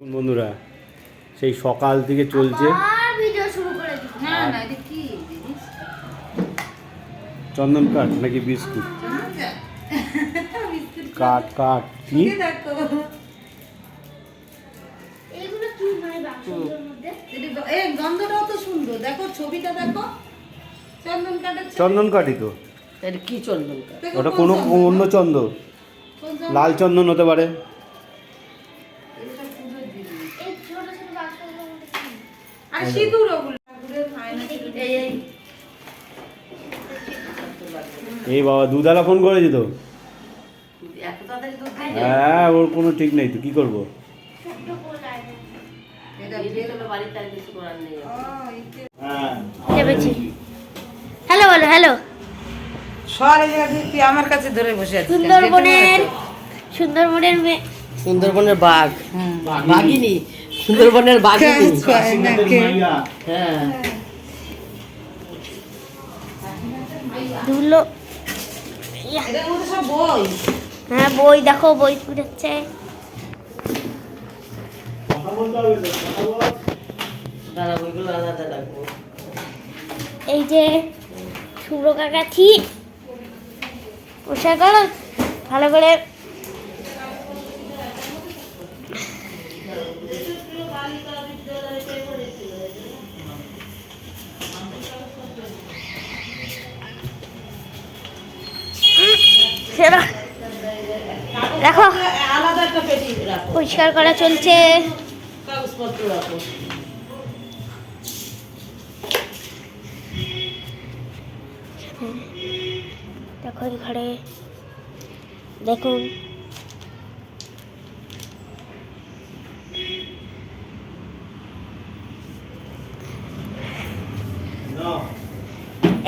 বন্ধুরা সেই সকাল থেকে চলছে। আর ভিডিও শুরু করে দিচ্ছি না না এটা কি? জিনিস চন্দন কাঠ নাকি বিস্কুট? কাঠ কাঠ কি? কি দেখো। এগুলো কি মানে বাক্সগুলোর মধ্যে? এটা গ- এই গন্ধটাও তো সুন্দর। দেখো ছবিটা দেখো। চন্দন। চন্দন কাঠই তো। কি চন্দন কাঠ ওটা কোন? অন্য চন্দন? লাল চন্দন হতে পারে। আর সিঁদুর ওগুলো এই এই এই। বাবা দুধালা ফোন করেছি তো? হ্যাঁ ওর কোনো ঠিক নেই তো কি করব। হ্যাঁ। হ্যালো বলো হ্যালো। তুই আমার কাছে ধরে বসে আছিস সুন্দরবনের সুন্দরবনের সুন্দরবনের বাঘ। বাঘিনী। সুন্দরবনের নাকি? হ্যাঁ ধুলো। সব বই। হ্যাঁ বই দেখো বই পুড়েছে এই যে শুভ্র কাকা ঠিক পোশাক করো ভালো করে দেখো পরিষ্কার করা চলছে। দেখো এই ঘরে দেখুন।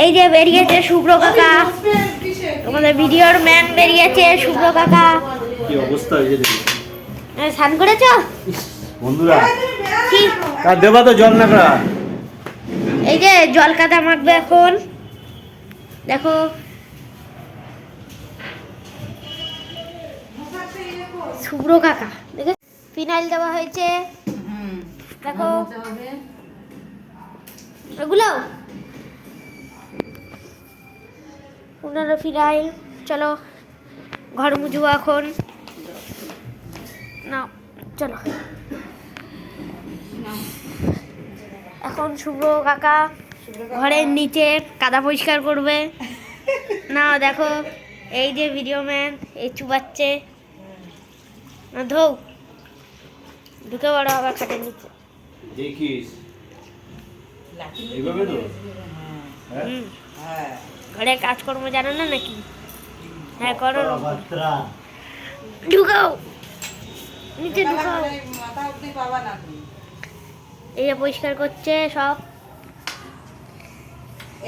এই যে বেরিয়েছে শুভ্র কাকা। আমাদের ভিডিওর ম্যান বেরিয়েছে শুভ্র কাকা। কি অবস্থা হয়েছে স্নান করেছ? বন্ধুরা আর দেবা তো জল এই যে জল কাদা মাখবে এখন। দেখো। শুভ্র কাকা দেখে ফিনাইল দেওয়া হয়েছে। দেখো। এগুলো? ফিনাইল। চলো ঘর মুজবো এখন। না চলো। এখন শুভ্র কাকা ঘরের নিচে কাদা পরিষ্কার করবে। না দেখো এই যে ভিডিও ম্যান এই চুবাচ্ছে। না ধৌ। ঢুকে বড় আবার খাটের নিচে। দেখিস। এইভাবে তো? হ্যাঁ। হুম। হ্যাঁ। ঘরে কাজকর্ম জানো না নাকি? হ্যাঁ করো। না। ঢুকাও। নিচে ঢুকাও তাহলে মাথা অব্দি পাবা না তুমি। এই যে পরিষ্কার করছে সব।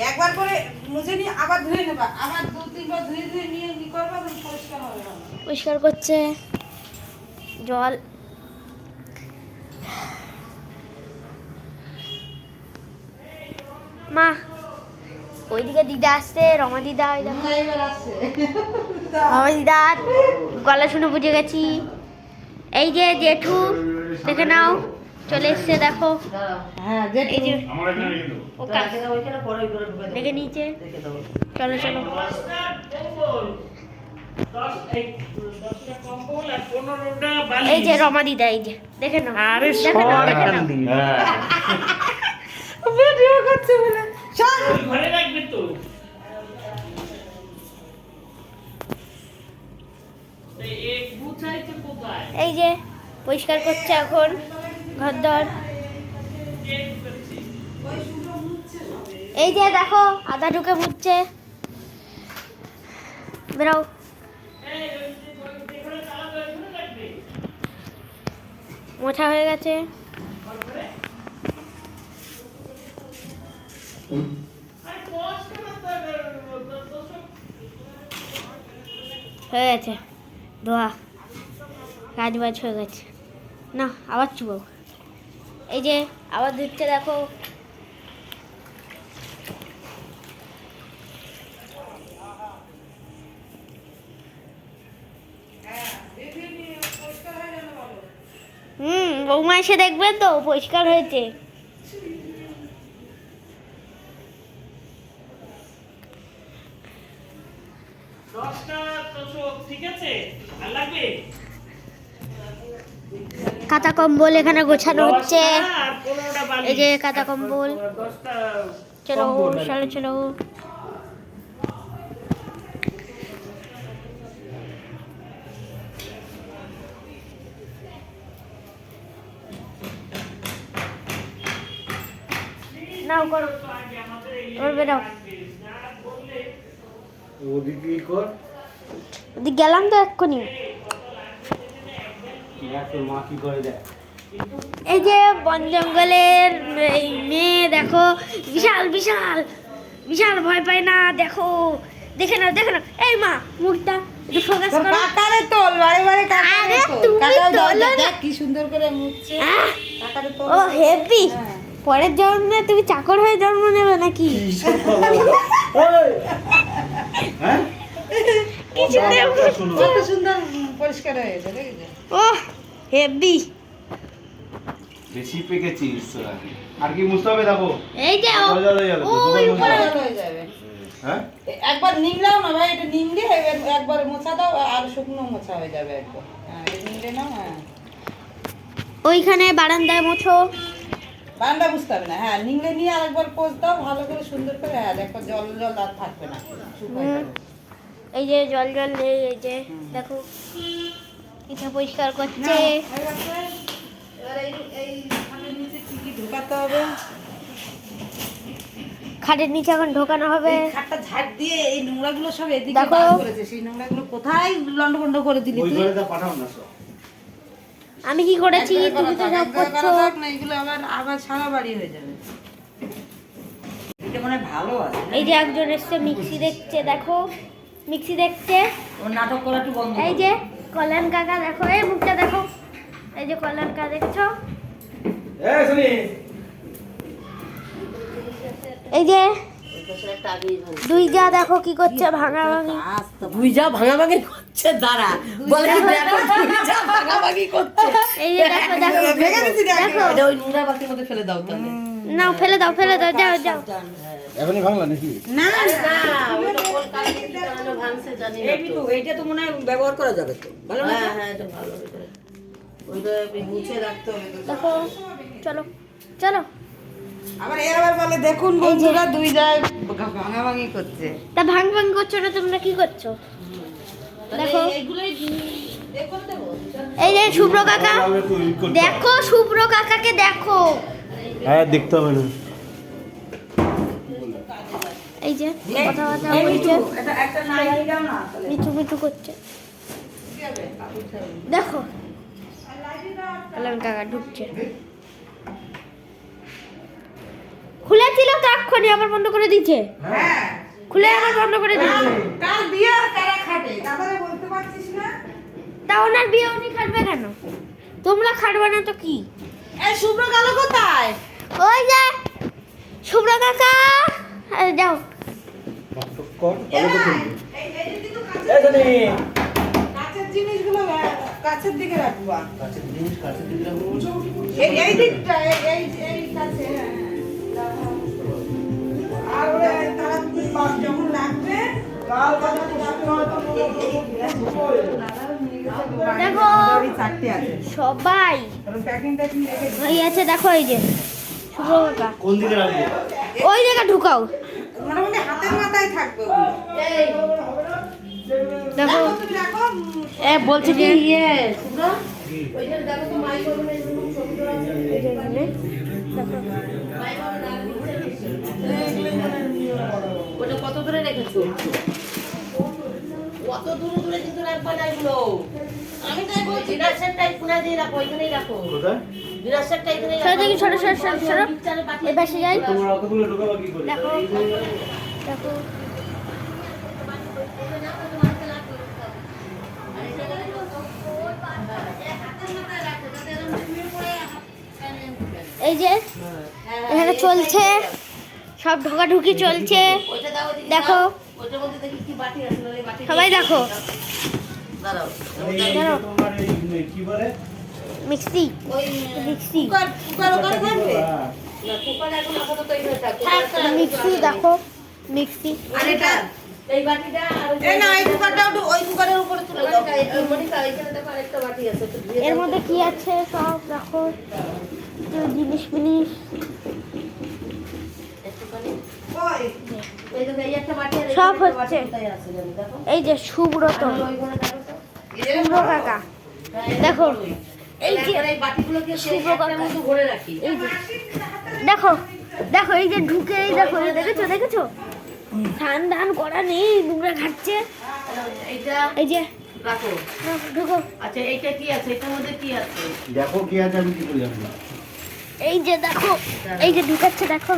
একবার করে মুছে নিয়ে আবার ধুয়ে নেবা। আবার দু তিনবার ধুয়ে ধুয়ে নিয়ে কি করবা তুমি? পরিষ্কার হবে পরিষ্কার করছে। জল। মা ওইদিকে দিদা আসছে রমা দিদা ওই দেখো। রমা দিদা গলা শুনে বুঝে গেছি। এই যে জেঠু দেখে নাও চলে এসছে দেখো। হ্যাঁ এই যে দেখে নিচে। চলো চলো। এই যে রমা দিদা এই যে দেখে নাও। দেখে নাও ভিডিও করছে বলে। চল। এই যে, পরিষ্কার করছে এখন ঘর দর এই যে, দেখো, আদা ঢুকে মুছছে বেরাও মোছা হয়ে গেছে। হয়ে গেছে। ধোয়া কাজ বাজ হয়ে গেছে না, আবার চুবাও এই যে, আবার ধুচ্ছে দেখো। হুম, বৌমা এসে দেখবেন তো, পরিষ্কার হয়েছে। কাঁথা কম্বল এখানে গোছানো হচ্ছে। এই যে কাঁথা কম্বল চলো চলো চলো। নাও করো। করবে নাও ওদিকে কর। গেলাম তো এক্ষুনি। এই যে বন জঙ্গলের এই মেয়ে দেখো বিশাল বিশাল বিশাল ভয় পায় না দেখো দেখে নাও দেখে নাও। এই মা মুখটা ফোকাস করো। কাকারে তোল বারে বারে কাকারে তোল। তুমি কাকার তোলো দরজা না। দেখ কি সুন্দর করে মুছছে। কাকারে তোল। ও হেভি। হ্যাঁ। পরের জন্মে তুমি চাকর হয়ে জন্ম নেবে নাকি? হ্যাঁ? কত সুন্দর পরিষ্কার হয়ে গেছে দেখেছ হেভি বেশি পেকেছিস আর কি। মুছতে হবে দেখো? এই যে ও- জল জল হয়ে যাবে তো, ওই উপরে হয়ে যাবে। হ্যাঁ? একবার নিংলাও না ভাই এটা নিংলে একবার মোছা দাও আর শুকনো মোছা হয়ে যাবে একবার। হ্যাঁ নাও হ্যাঁ। ওইখানে বারান্দায় মোছো। বারান্দা বুঝতে হবে না হ্যাঁ নিংলে নিয়ে আরেকবার পোজ দাও ভালো করে সুন্দর করে হ্যাঁ দেখো জল জল আর থাকবে না। এই যে জল জল নেই এই যে দেখো এটা পরিষ্কার করছে। খাটের নিচে এখন ঢোকানো হবে। এই খাটটা ঝাড় দিয়ে এই নোংরাগুলো সব এদিকে দেখো। বার করেছে। সেই নোংরাগুলো কোথায়? লন্ডভন্ড করে দিলি তুই। পাঠাও না সব। আমি কি করেছি? তুমি তো সব করছ। এগুলো আবার আবার সারা বাড়ি হয়ে যাবে। এটা ভালো আছে। এই যে একজন এসছে মিক্সি দেখছে দেখো। মিক্সি দেখছে। ওর নাটক করা একটু বন্ধ এই যে কল্যাণ কাকা দেখো এই মুখটা দেখো। এই যে কল্যাণ কাকা দেখছ? এ শুনি। এই যে। দুই যা দেখো কি করছে ভাঙা ভাঙি দুই যা ভাঙাভাঙি করছে দাঁড়া। বলে দেখো দুই যা ভাঙাভাঙি করছে। এই যে দেখো দেখো। ভেঙে দিছি দেখো। এটা ওই নোংরা বালতির মধ্যে ফেলে দাও তাহলে। নাও ফেলে দাও ফেলে দাও যাও যাও। এখনই ভাঙলা নাকি? না না ওইটা কলকাতা থেকে কেন ভাঙছে জানি না তো। এইটা তো মনে হয় ব্যবহার করা যাবে তো। ভালো হ্যাঁ হ্যাঁ এটা ভালো ওইটা ওইটা রাখতে হবে দেখো চলো চলো। আবার এর আবার বলে দেখুন বন্ধুরা দুই যায় ভাঙাভাঙি করছে। তা ভাঙ ভাঙ করছ না তোমরা কি করছ? দেখো। এই যে শুভ্র কাকা দেখো শুভ্র কাকাকে দেখো। হ্যাঁ দেখতে হবে না। এই যে কথা কথা বলছে। এটা একটা নাই দাও না তাহলে। মিঠু মিঠু করছে। দেখো। কাকা ঢুকছে। খুলে ছিল তো এক্ষুনি আবার বন্ধ করে দিচ্ছে হ্যাঁ। খুলে আবার বন্ধ করে দিচ্ছে কার বিয়ে আর কারা খাটে তাহলে বলতে পারছিস না। তা ওনার বিয়ে উনি খাটবে কেন? তোমরা খাটবে না তো কি? এই শুভ্র গেল কোথায়? ওই যে শুভ্র কাকা। আরে যাও। কর এই এই তো কাঁচের- কাঁচের জিনিসগুলো কাছের দিকে রাখবা কাছের জিনিস কাছের দিকে রাখব। এই এই দিকটা এই এই এই কাছে হ্যাঁ, হ্যাঁ। আর ওরা তারা বাস যখন লাগবে লাল বাজার দেখো। আছে। সবাই। আছে দেখো এই যে কোন দিকে রাখব? ওই জায়গা ঢুকাও। মোটামুটি হাতের মাথায় থাকবে দেখো এ বলছে কি ইয়ে ওটা কত দূরে রেখেছো? কত দূরে দূরে কিন্তু রাখবা না এগুলো। আমি তাই বলছি বিরাশারটা কোনা দিয়ে রাখো এখানেই রাখো। কোথায়? সরো দেখি সরো সরো সরো সরো। এই পাশে যাই। দেখো। দেখো। এই যে এখানে চলছে। সব ঢোকাঢুকি চলছে। দেখো। সবাই দেখো। দাঁড়াও মিক্সি। মিক্সি। কুকার কুকার ওখানে থাকবে না কুকার এখন আপাতত তৈরি হয়ে থাকে থাক, থাক। মিক্সি দেখো মিক্সি। আর এটা এই বাটিটা আর এই না এই কুকারটা ওই কুকারের উপরে তুলে দাও। মনিকা এই- মনিকা এখানে দেখো আরেকটা বাটি আছে এর মধ্যে কি আছে সব? দেখো জিনিস এই সব হচ্ছে। এই যে সুব্রত। দেখো কাকা। দেখো, ওই। এই যে দেখো দেখো এই যে ঢুকে এই দেখো দেখেছ দেখেছ? ধান ধান করা নেই নোংরা খাচ্ছে এই যে দেখো, ঢুকো। আচ্ছা এইটা কি আছে? এটার মধ্যে কি আছে? দেখো কি আছে আমি কি করে জানব এই যে দেখো এই যে ঢুকাচ্ছে দেখো।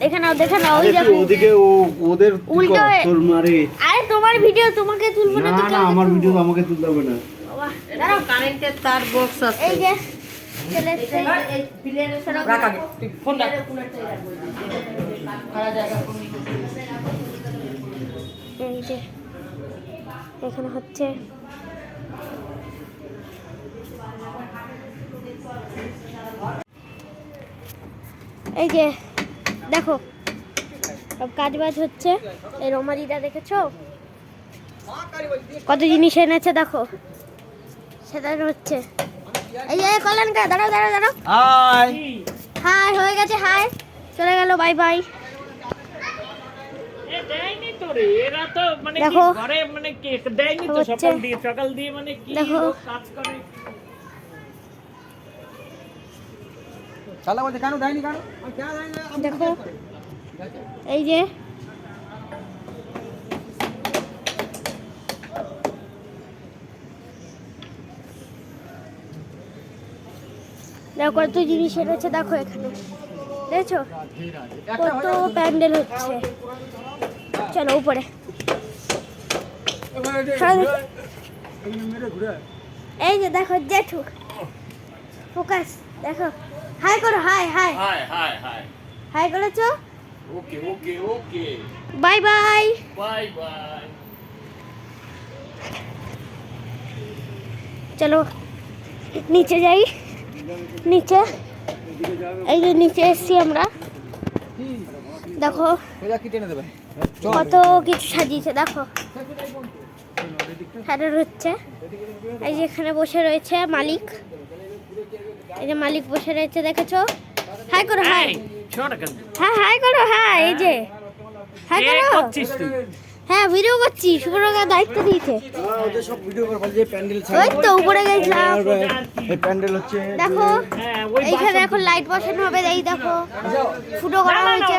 দেখে নাও দেখে নাও ওই দেখো তুই ওদিকে ও ওদের কি উল্টো তোর মারে। আরে তোমার ভিডিও তোমাকে তুলবো না আমার ভিডিও আমাকে তুলতে হবে না। কারেন্টের তার বক্স আছে। এই যে চলে এসছে। এটা এই প্লেনের সব রাখ আগে। তুই ফোন রাখ। প্লেনের কোণাটাই রাখব খারাপ জায়গা কোন এই যে এখানে হচ্ছে। এই যে দেখো সব কাজ বাজ হচ্ছে। এই রোমারিটা দেখেছ? কত জিনিস এনেছে দেখো। সেটা হচ্ছে। এই যে কল্যাণকা দাঁড়াও দাঁড়াও দাঁড়াও। হাই। হাই হয়ে গেছে হাই। চলে গেল বাই বাই। দেয়নি তো রে এরা তো মানে কি মানে মানে দেখো। এই যে দেখো কত জিনিস এনেছে দেখো এখানে। দেখছ? কত প্যান্ডেল হচ্ছে। চলো উপরে। এই যে দেখো জেঠু। ফোকাস দেখো। হাই করো hi hi. Hi hi hi. Hi করেছ? Okay okay okay. Bye bye. Bye bye. চলো নিচে যাই। নিচে এই যে নিচে এসছি আমরা। দেখো কত কিছু সাজিয়েছে দেখো। সাজানো হচ্ছে। এই যে এখানে বসে রয়েছে মালিক। এই যে মালিক বসে রয়েছে দেখেছ? হাই করো হাই। হ্যাঁ হাই করো হ্যাঁ এই যে। হাই করো। হ্যাঁ ভিডিও করছি। শুক্রবার দায়িত্ব দিয়েছে। ওদের সব ভিডিও করে বলে যে প্যান্ডেল ওই তো উপরে গেছিলাম। এই প্যান্ডেল হচ্ছে দেখো হ্যাঁ এইখানে এখন লাইট বসানো হবে এই দেখো। ফুটো করা হয়েছে।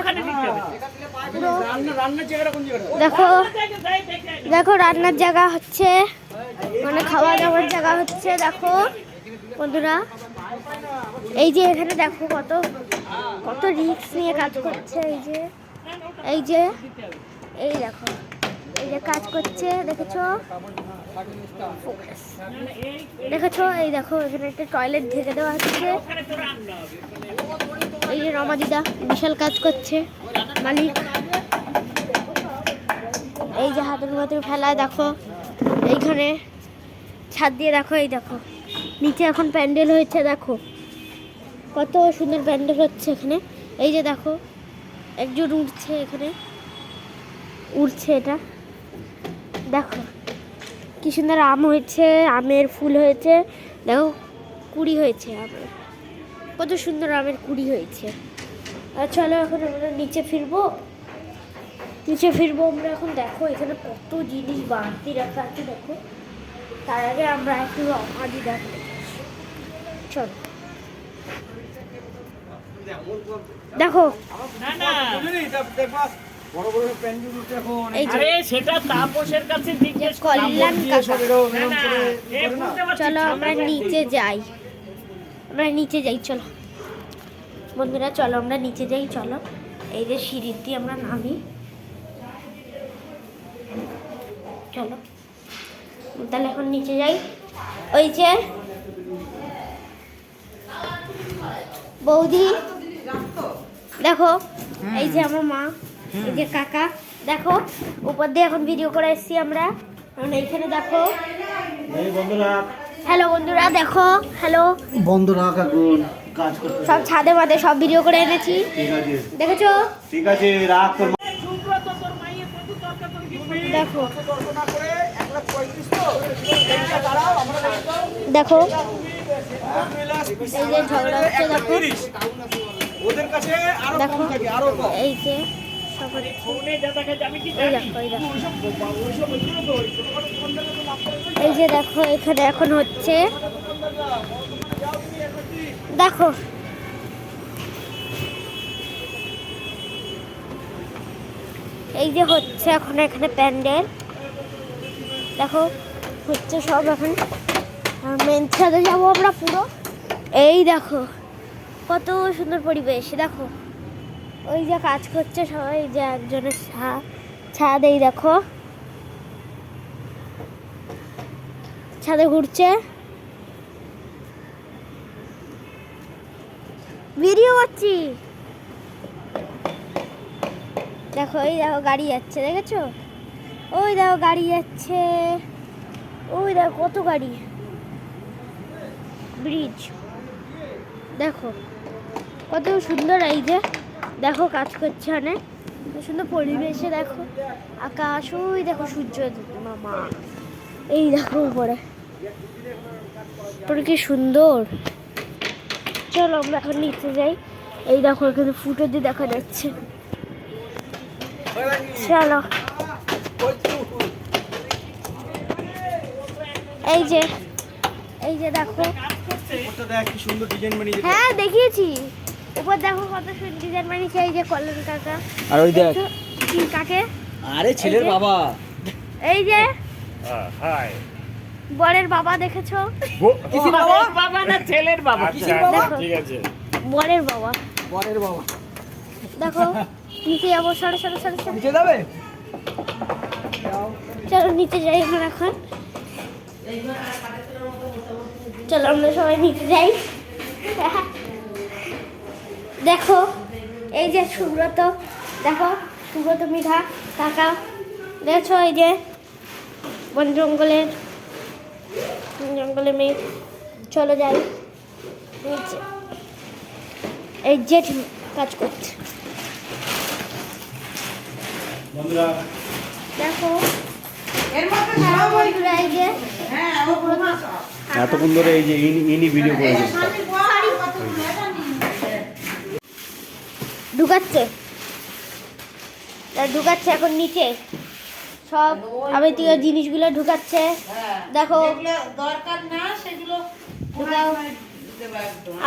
দেখো দেখে, রান্নার জায়গা হচ্ছে। মানে খাওয়া দাওয়ার জায়গা হচ্ছে দেখো। বন্ধুরা এই যে এখানে দেখো কত কত রিস্ক নিয়ে কাজ করছে এই যে। এই যে এই দেখো। এই যে কাজ করছে, দেখেছ. দেখেছ? এই দেখো, এখানে একটা টয়লেট ঢেকে দেওয়া হচ্ছে। এই যে রমা দিদা, বিশাল কাজ করছে, মালিক। এই যে হাতের মাতুর ফেলা দেখো। এইখানে ছাদ দিয়ে দেখো, এই দেখো। নিচে এখন প্যান্ডেল হয়েছে, দেখো। কত সুন্দর প্যান্ডেল হচ্ছে এখানে। এই যে দেখো, একজন উঠছে এখানে। উঠছে এটা। দেখো কি সুন্দর আম হয়েছে আমের ফুল হয়েছে দেখো কুড়ি হয়েছে আমের। কত সুন্দর আমের কুড়ি হয়েছে। আর চলো এখন আমরা নিচে ফিরবো। নিচে ফিরবো আমরা এখন দেখো এখানে কত জিনিস বাড়তি রাখা আছে দেখো। তার আগে আমরা একটু আমাদি দেখো চলো। দেখো। না না। বড় বড় প্যান্ডেল হচ্ছে এখন এই যে আরে সেটা তাপসের কাছে জিজ্ঞেস কর। কল্যাণ কাকা। না না এ বুঝতে পারছিস চলো আমরা নিচে যাই। আমরা নিচে যাই চলো। বন্ধুরা চলো আমরা নিচে যাই চলো। এই যে সিঁড়ির দিয়ে আমরা নামি। চলো। তাহলে এখন নিচে যাই। ওই যে বৌদি দেখো এই যে আমার মা। এই যে কাকা দেখো উপর দিয়ে এখন ভিডিও করে এসেছি আমরা। এখন এইখানে দেখো। বন্ধুরা হ্যালো বন্ধুরা দেখো হ্যালো বন্ধ রাখ এখন কাজ করতে সব ছাদে মাদে সব ভিডিও করে এনেছি। ঠিক আছে। দেখেছ? ঠিক আছে রাখ তোর দেখো। দেখো। এই যে ঝগড়া হচ্ছে দেখো। ওদের কাছে আরও দেখো। থাকে আরও কম। এই যে এই যে দেখো, এখানে এখন হচ্ছে দেখো। এই যে হচ্ছে এখন এখানে প্যান্ডেল। দেখো, হচ্ছে সব এখন মেন ছাদে যাব আমরা পুরো। এই দেখো, কত সুন্দর পরিবেশ, দেখো। ওই যে কাজ করছে সবাই, যে একজনের ছাদ, এই দেখো। ছাদে ঘুরছে। ভিডিও করছি। দেখো, এই দেখো, গাড়ি যাচ্ছে, দেখেছ? ওই দেখো, গাড়ি যাচ্ছে। ওই দেখো, কত গাড়ি? ব্রিজ। দেখো, কত সুন্দর এই যে। দেখো কাজ করছে অনেক। সুন্দর পরিবেশে দেখো। আকাশ ওই দেখো সূর্য মামা। এই দেখো উপরে। উপরে কি সুন্দর। চলো আমরা এখন নিচে যাই। এই দেখো এখানে ফুটো দিয়ে দেখা যাচ্ছে। চলো। এই যে এই যে দেখো। হ্যাঁ দেখিয়েছি। উপর দেখো কত সুন্দর ডিজাইন বানিয়েছে এই যে কল্যাণ কাকা। আর ওই দেখ। কি কাকে? আরে ছেলের বাবা। এই যে হাই। বরের বাবা দেখেছ? কিসির বাবা? বাবা না ছেলের বাবা? কিসির বাবা? দেখো। ঠিক আছে। বরের বাবা। বরের বাবা। দেখো নিচে যাব সরে সরে সরে সরে। নিচে যাবে? চলো নিচে যাই আমরা এখন। চলো আমরা সবাই নিচে যাই। দেখো এই যে সুব্রত দেখো সুব্রত মৃধা কাকা দেখছ এই যে বন জঙ্গলের বন জঙ্গলে মেয়ে চলো যাই নিচে এই জেঠ কাজ করছে। দেখো এর মধ্যে সব এই যে হ্যাঁ ও পুরো সব। এতক্ষণ ধরে এই যে ইনি ইনি ভিডিও করে এই যে স্বামীর বর, কতগুলো, এটা নিয়ে। ঢুকাচ্ছে। ঢুকাচ্ছে এখন নিচে। সব আবেতীয় জিনিসগুলো ঢুকাচ্ছে। হ্যাঁ। দেখো। দরকার না সেগুলো।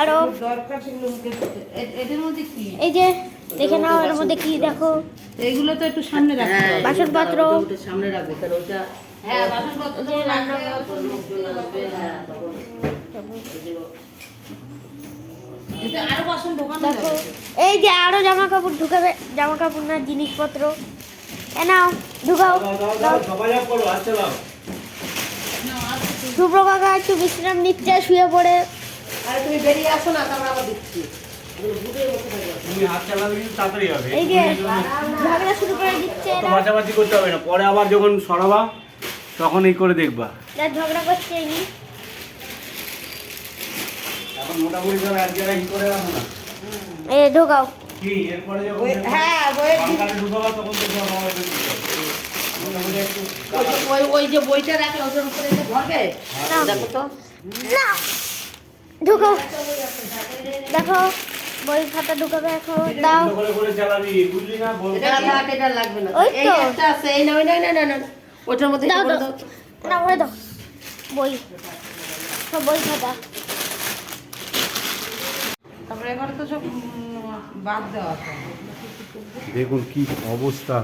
আরও। এই যে দেখে নাও এর মধ্যে কি দেখো। এগুলো তো একটু সামনে রাখতে হবে। বাসনপত্র। সামনে রাখবে তাহলে ওটা হ্যাঁ বাসনপত্র দেখো এই যে আরও জামা কাপড় ঢুকাবে জামা কাপড় না জিনিসপত্র। এ নাও ঢুকাও। শুভ্র কাকা একটু বিশ্রাম নিচ্ছে শুয়ে পড়ে। আরে তুমি বেরিয়ে আসো না তারপর আবার এই যে ঝগড়া শুরু করে দিচ্ছে তো বাঁচাবাচি করতে হবে না। পরে আবার যখন সরাবা তখন এই করে দেখবা। ঝগড়া করছে এই নিয়ে। এখন মোটামুটি সব এক জায়গায় ই করে রাখো না এই ঢোকাও। হ্যাঁ ওই যে- ওই ওই যে বইটা রাখলে ওটার উপরে ধরবে দেখো তো। না। ঢুকাও। দেখো বই খাতা ঢুকাবে এখন দাও। সুন্দর করে করে চালাবি বুঝলি না? বল। এটা থাক এটা লাগবে না। ওই তো। একটা আছে এই না ওই না না না না ওটার মধ্যে দাও দাও। বই। সব বই খাতা। তারপরে এবারে তো সব বাদ দেওয়া। দেখুন কি অবস্থা।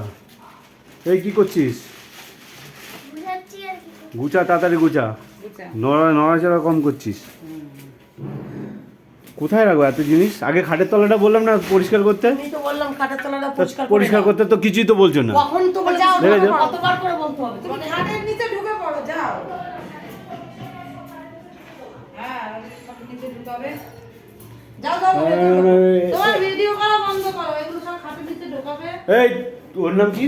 এই কি করছিস? বুঝাচ্ছি আর কি। গুচা তাড়াতাড়ি গুচা? নড়া নড়াচড়া কম করছিস। কোথায় রাখব এত জিনিস? আগে খাটের তলাটা বললাম না পরিষ্কার করতে? বললাম খাটের তলাটা পরিষ্কার পরিষ্কার করতে তো কিছুই তো বলছো না। কখন তো যাও দেখেছ? কতবার করে বলতে হবে তুমি খাটের নিচে ঢুকে পড়ো যাও। হ্যাঁ নিচে ঢুকাবে। যাও যাও বলে এই তোর নাম কি?